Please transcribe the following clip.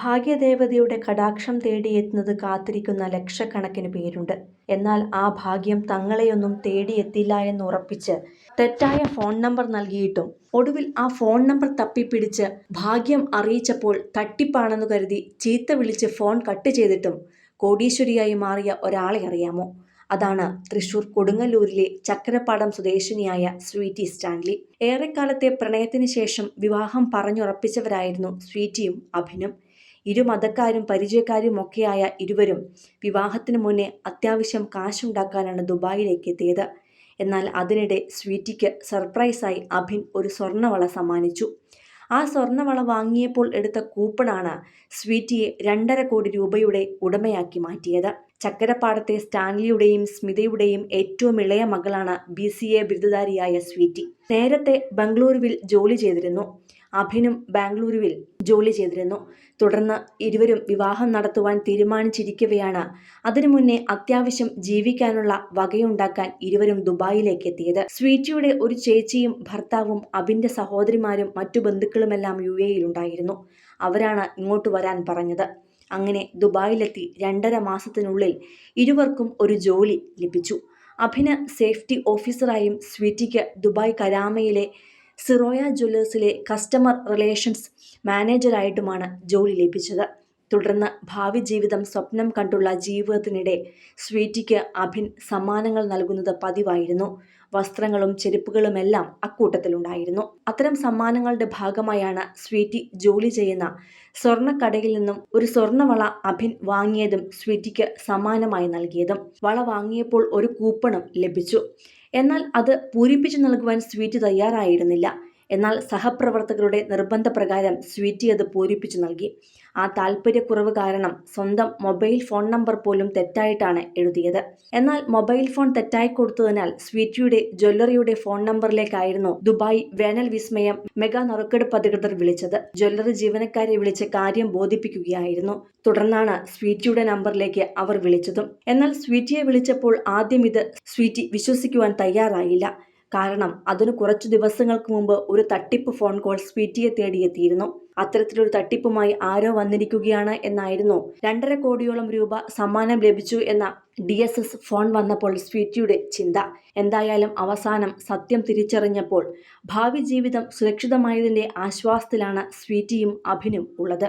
ഭാഗ്യദേവതയുടെ കടാക്ഷം തേടിയെത്തുന്നത് കാത്തിരിക്കുന്ന ലക്ഷക്കണക്കിന് പേരുണ്ട്. എന്നാൽ ആ ഭാഗ്യം തങ്ങളെയൊന്നും തേടിയെത്തില്ല എന്ന് ഉറപ്പിച്ച് തെറ്റായ ഫോൺ നമ്പർ നൽകിയിട്ടും ഒടുവിൽ ആ ഫോൺ നമ്പർ തപ്പിപ്പിടിച്ച് ഭാഗ്യം അറിയിച്ചപ്പോൾ തട്ടിപ്പാണെന്ന് കരുതി ചീത്ത വിളിച്ച് ഫോൺ കട്ട് ചെയ്തിട്ടും കോടീശ്വരിയായി മാറിയ ഒരാളെ അറിയാമോ? അതാണ് തൃശൂർ കൊടുങ്ങല്ലൂരിലെ ചക്കരപ്പാടം സ്വദേശിനിയായ സ്വീറ്റി സ്റ്റാൻലി. ഏറെക്കാലത്തെ പ്രണയത്തിന് ശേഷം വിവാഹം പറഞ്ഞുറപ്പിച്ചവരായിരുന്നു സ്വീറ്റിയും അഭിനും. ഇരു മതക്കാരും പരിചയക്കാരും ഒക്കെയായ ഇരുവരും വിവാഹത്തിന് മുന്നേ അത്യാവശ്യം കാശുണ്ടാക്കാനാണ് ദുബായിലേക്ക് എത്തിയത് എന്നാൽ അതിനിടെ സ്വീറ്റിക്ക് സർപ്രൈസായി അഭിൻ ഒരു സ്വർണവള സമ്മാനിച്ചു. ആ സ്വർണവള വാങ്ങിയപ്പോൾ എടുത്ത കൂപ്പണാണ് സ്വീറ്റിയെ രണ്ടര കോടി രൂപയുടെ ഉടമയാക്കി മാറ്റിയത്. ചക്കരപ്പാടത്തെ സ്റ്റാൻലിയുടെയും സ്മിതയുടെയും ഏറ്റവും ഇളയ മകളാണ് ബി സി എ ബിരുദധാരിയായ സ്വീറ്റി. നേരത്തെ ബംഗളൂരുവിൽ ജോലി ചെയ്തിരുന്നു. അഭിനും ബാംഗ്ലൂരുവിൽ ജോലി ചെയ്തിരുന്നു. തുടർന്ന് ഇരുവരും വിവാഹം നടത്തുവാൻ തീരുമാനിച്ചിരിക്കവെയാണ് അതിനു മുന്നേ അത്യാവശ്യം ജീവിക്കാനുള്ള വകയുണ്ടാക്കാൻ ഇരുവരും ദുബായിലേക്ക് എത്തിയത് സ്വീറ്റിയുടെ ഒരു ചേച്ചിയും ഭർത്താവും അഭിന്റെ സഹോദരിമാരും മറ്റു ബന്ധുക്കളുമെല്ലാം യു എയിലുണ്ടായിരുന്നു അവരാണ് ഇങ്ങോട്ട് വരാൻ പറഞ്ഞത്. അങ്ങനെ ദുബായിലെത്തി രണ്ടര മാസത്തിനുള്ളിൽ ഇരുവർക്കും ഒരു ജോലി ലഭിച്ചു. അഭിന സേഫ്റ്റി ഓഫീസറായും സ്വീറ്റിക്ക് ദുബായ് കരാമയിലെ സിറോയ ജ്വല്ലേഴ്സിലെ കസ്റ്റമർ റിലേഷൻസ് മാനേജരായിട്ടുമാണ് ജോലി ലഭിച്ചത്. തുടർന്ന് ഭാവി ജീവിതം സ്വപ്നം കണ്ടുള്ള ജീവിതത്തിനിടെ സ്വീറ്റിക്ക് അഭിൻ സമ്മാനങ്ങൾ നൽകുന്നത് പതിവായിരുന്നു. വസ്ത്രങ്ങളും ചെരുപ്പുകളുമെല്ലാം അക്കൂട്ടത്തിലുണ്ടായിരുന്നു. അത്തരം സമ്മാനങ്ങളുടെ ഭാഗമായാണ് സ്വീറ്റി ജോലി ചെയ്യുന്ന. സ്വർണക്കടയിൽ നിന്നും ഒരു സ്വർണവള അഭിൻ വാങ്ങിയതും സ്വീറ്റിക്ക് സമ്മാനമായി നൽകിയതും. വള വാങ്ങിയപ്പോൾ ഒരു കൂപ്പണും ലഭിച്ചു. എന്നാൽ അത് പൂരിപ്പിച്ചു നൽകുവാൻ സ്വീറ്റ് തയ്യാറായിരുന്നില്ല. എന്നാൽ സഹപ്രവർത്തകരുടെ നിർബന്ധപ്രകാരം സ്വീറ്റി അത് പൂരിപ്പിച്ചു നൽകി. ആ താല്പര്യക്കുറവ് കാരണം സ്വന്തം മൊബൈൽ ഫോൺ നമ്പർ പോലും തെറ്റായിട്ടാണ് എഴുതിയത്. എന്നാൽ മൊബൈൽ ഫോൺ തെറ്റായി കൊടുത്തതിനാൽ സ്വീറ്റിയുടെ ജ്വല്ലറിയുടെ ഫോൺ നമ്പറിലേക്കായിരുന്നു ദുബായ് വേനൽ വിസ്മയം മെഗാ നറുക്കെടുപ്പ് അധികൃതർ വിളിച്ചത്. ജ്വല്ലറി ജീവനക്കാരെ വിളിച്ച് കാര്യം ബോധിപ്പിക്കുകയായിരുന്നു. തുടർന്നാണ് സ്വീറ്റിയുടെ നമ്പറിലേക്ക് അവർ വിളിച്ചതും. എന്നാൽ സ്വീറ്റിയെ വിളിച്ചപ്പോൾ ആദ്യം ഇത് സ്വീറ്റി വിശ്വസിക്കുവാൻ തയ്യാറായില്ല. കാരണം അതിന് കുറച്ചു ദിവസങ്ങൾക്ക് മുമ്പ് ഒരു തട്ടിപ്പ് ഫോൺ കോൾ സ്വീറ്റിയെ തേടിയെത്തിയിരുന്നു അത്തരത്തിലൊരു തട്ടിപ്പുമായി ആരോ വന്നിരിക്കുകയാണ് എന്നായിരുന്നു. രണ്ടര കോടിയോളം രൂപ സമ്മാനം ലഭിച്ചു എന്ന ഡി എസ് എസ് ഫോൺ വന്നപ്പോൾ സ്വീറ്റിയുടെ ചിന്ത. എന്തായാലും അവസാനം സത്യം തിരിച്ചറിഞ്ഞപ്പോൾ ഭാവി ജീവിതം സുരക്ഷിതമായതിന്റെ ആശ്വാസത്തിലാണ് സ്വീറ്റിയും അഭിനും ഉള്ളത്.